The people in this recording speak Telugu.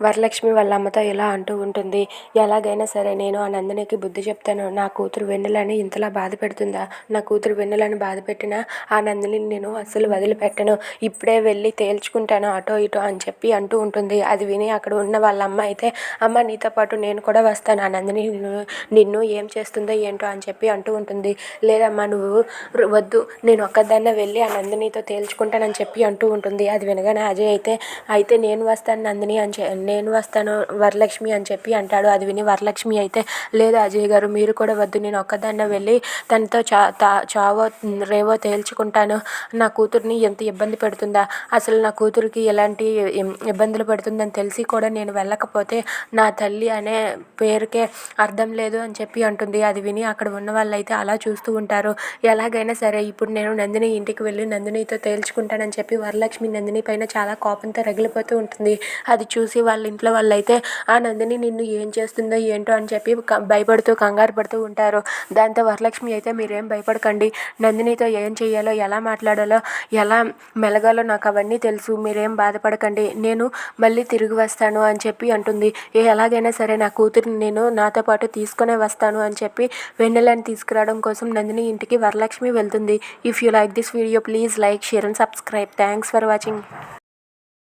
వరలక్ష్మి వాళ్ళ అమ్మతో ఇలా అంటూ ఉంటుంది. ఎలాగైనా సరే నేను ఆ నందినికి బుద్ధి చెప్తాను. నా కూతురు వెన్నెలని ఇంతలా బాధ పెడుతుందా? నా కూతురు వెన్నెలని బాధ పెట్టినా ఆ నందిని నేను అస్సలు వదిలిపెట్టను. ఇప్పుడే వెళ్ళి తేల్చుకుంటాను అటో ఇటో అని చెప్పి అంటూ ఉంటుంది. అది విని అక్కడ ఉన్న వాళ్ళ అమ్మ అయితే అమ్మ నీతో పాటు నేను కూడా వస్తాను. ఆ నందిని నిన్ను ఏం చేస్తుందో ఏంటో అని చెప్పి అంటూ ఉంటుంది. లేదమ్మా నువ్వు వద్దు. నేను ఒక్కదాన్నే వెళ్ళి ఆ నందినితో తేల్చుకుంటానని చెప్పి అంటూ ఉంటుంది. అది వినగానే అజయ్ అయితే అయితే నేను వస్తాను నందిని అని నేను వస్తాను వరలక్ష్మి అని చెప్పి అంటాడు. అది విని వరలక్ష్మి అయితే లేదు అజయ్ గారు మీరు కూడా వద్దు. నేను ఒక్కదాన్నే వెళ్ళి తనతో చా తా చావో రేవో తేల్చుకుంటాను. నా కూతుర్ని ఎంత ఇబ్బంది పెడుతుందా? అసలు నా కూతురికి ఎలాంటి ఇబ్బందులు పెడుతుందని తెలిసి కూడా నేను వెళ్ళకపోతే నా తల్లి అనే పేరుకే అర్థం లేదు అని చెప్పి అంటుంది. అది విని అక్కడ ఉన్న వాళ్ళైతే అలా చూస్తూ ఉంటారు. ఎలాగైనా సరే ఇప్పుడు నేను నందిని ఇంటికి వెళ్ళి నందినితో తేల్చుకుంటానని చెప్పి వరలక్ష్మి నందిని పైన చాలా కోపంతో రగిలిపోతూ ఉంటుంది. అది చూసి వాళ్ళ వాళ్ళ ఇంట్లో వాళ్ళైతే ఆ నందిని నిన్ను ఏం చేస్తుందో ఏంటో అని చెప్పి భయపడుతూ కంగారు పడుతూ ఉంటారు. దాంతో వరలక్ష్మి అయితే మీరేం భయపడకండి. నందినితో ఏం చేయాలో ఎలా మాట్లాడాలో ఎలా మెలగాలో నాకు అవన్నీ తెలుసు. మీరేం బాధపడకండి. నేను మళ్ళీ తిరిగి వస్తాను అని చెప్పి అంటుంది. ఏ ఎలాగైనా సరే నా కూతురిని నేను నాతో పాటు తీసుకునే వస్తాను అని చెప్పి వెన్నెలని తీసుకురావడం కోసం నందిని ఇంటికి వరలక్ష్మి వెళ్తుంది. If you like this video please like share and subscribe thanks for watching